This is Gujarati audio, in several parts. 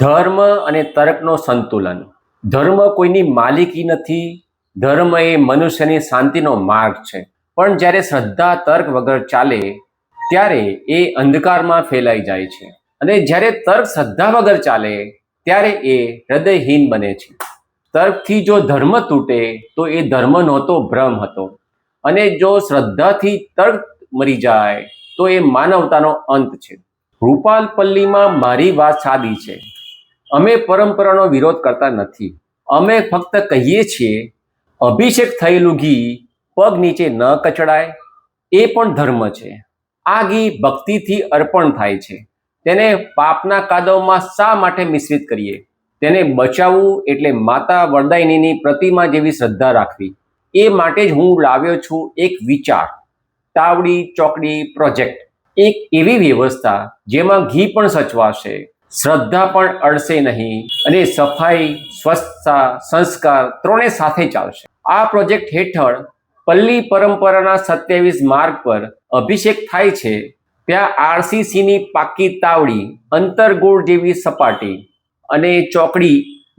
ધર્મ અને તર્કનો સંતુલન. ધર્મ કોઈની માલિકી નથી. ધર્મ એ મનુષ્યની શાંતિનો માર્ગ છે. પણ જ્યારે શ્રદ્ધા, તર્ક વગર ચાલે, ત્યારે એ અંધકારમાં ફેલાઈ જાય છે. અને જ્યારે તર્ક, શ્રદ્ધા વગર ચાલે, ત્યારે એ હૃદયહીન બને છે. તર્કથી જો ધર્મ તૂટે, તો એ ધર્મ નહોતો, ભ્રમ હતો. અને જો શ્રદ્ધાથી તર્ક મરી જાય, તો એ માનવતાનો અંત છે. રૂપાલ પલ્લીમાં મારી વાત સાદી છે. અમે પરંપરાનો વિરોધ કરતા નથી. અમે ફક્ત કહીએ છીએ, અભિષેક થયેલું ઘી પગ નીચે ન કચડાય, એ પણ ધર્મ છે. આ ઘી ભક્તિથી અર્પણ થાય છે. તેને પાપના કાદવમાં શા માટે મિશ્રિત કરીએ? તેને બચાવવું એટલે માતા વરદાયનીની પ્રતિમા જેવી શ્રદ્ધા રાખવી. એ માટે જ હું લાવ્યો છું એક વિચાર. તાવડી ચોકડી પ્રોજેક્ટ. એક એવી વ્યવસ્થા જેમાં ઘી પણ સચવાશે. શ્રદ્ધા પણ અડશે નહીં અને સફાઈ, સ્વચ્છતા, સંસ્કાર ત્રણે સાથે ચાલશે. આ પ્રોજેક્ટ હેઠળ પલ્લી પરંપરાના સત્યાવીસ માર્ગ પર અભિષેક થાય છે. ત્યાં આરસીસીની પાકી તાવડી અંતરગોળ જેવી સપાટી અને ચોકડી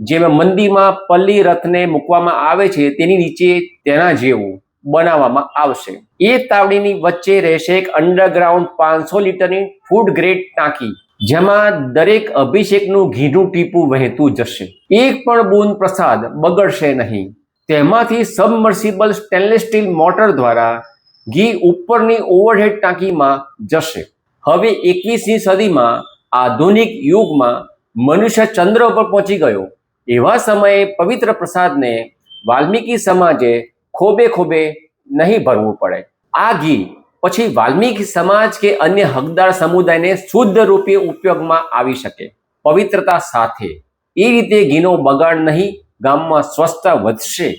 જેમાં મંદિરમાં પલ્લી રથને મૂકવામાં આવે છે તેની નીચે તેના જેવું બનાવવામાં આવશે. એ તાવડીની વચ્ચે રહેશે એક અંડરગ્રાઉન્ડ પાંચસો લીટરની ફૂડ ગ્રેડ ટાંકી. જેમાં દરેક અભિષેકનું ઘીનું ટીપું વહેતું જશે. એક પણ બૂંદ પ્રસાદ બગડશે નહીં. તેમાંથી સબમર્સિબલ સ્ટેનલેસ સ્ટીલ મોટર દ્વારા ઘી ઉપરની ઓવરહેડ ટાંકીમાં જશે. હવે એકવીસમી સદીમાં આધુનિક યુગમાં મનુષ્ય ચંદ્ર પર પહોંચી ગયો. એવા સમયે પવિત્ર પ્રસાદને વાલ્મીકી સમાજે ખોબે ખોબે નહીં ભરવું પડે. આ ઘી પછી વાલ્મીકી સમાજ કે અન્ય હકદાર સમુદાયને શુદ્ધ રૂપે ઉપયોગમાં આવી શકે. પવિત્રતા સાથે. એ રીતે ઘીનો બગાડ નહીં, ગામમાં સ્વચ્છતા વધશે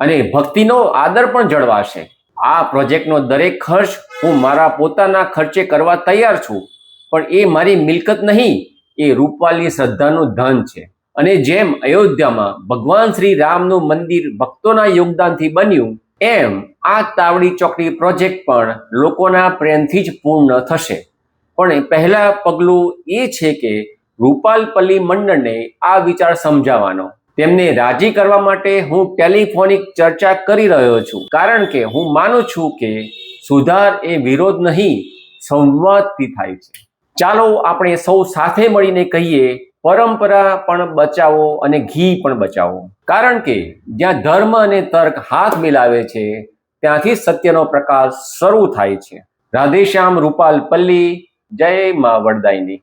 અને ભક્તિનો આદર પણ જળવાશે. આ પ્રોજેક્ટનો દરેક ખર્ચ હું મારા પોતાના ખર્ચે કરવા તૈયાર છું, પણ એ મારી મિલકત નહીં, એ રૂપાલી શ્રદ્ધાનું ધન છે. અને જેમ અયોધ્યામાં ભગવાન શ્રી રામનું મંદિર ભક્તોના યોગદાનથી બન્યું, એમ આ તાવડી ચોકડી પ્રોજેક્ટ પણ લોકોના પ્રેમથી જ પૂર્ણ થશે. પણ પહેલા પગલું એ છે કે રૂપાલપલ્લી મંડળને આ વિચાર સમજાવવાનો. તેમને રાજી કરવા માટે હું ટેલિફોનિક ચર્ચા કરી રહ્યો છું. કારણ કે હું માનું છું કે સુધાર એ વિરોધ નહીં, સંવાદથી થાય છે. ચાલો આપણે સૌ સાથે મળીને કહીએ, પરંપરા પણ બચાવો અને ઘી પણ બચાવો. કારણ કે જ્યાં ધર્મ અને તર્ક હાથ મિલાવે છે ત્યાંથી સત્યનો પ્રકાશ શરૂ થાય છે. રાધેશ્યામ રૂપાલ પલ્લી જય મા વરદાયની.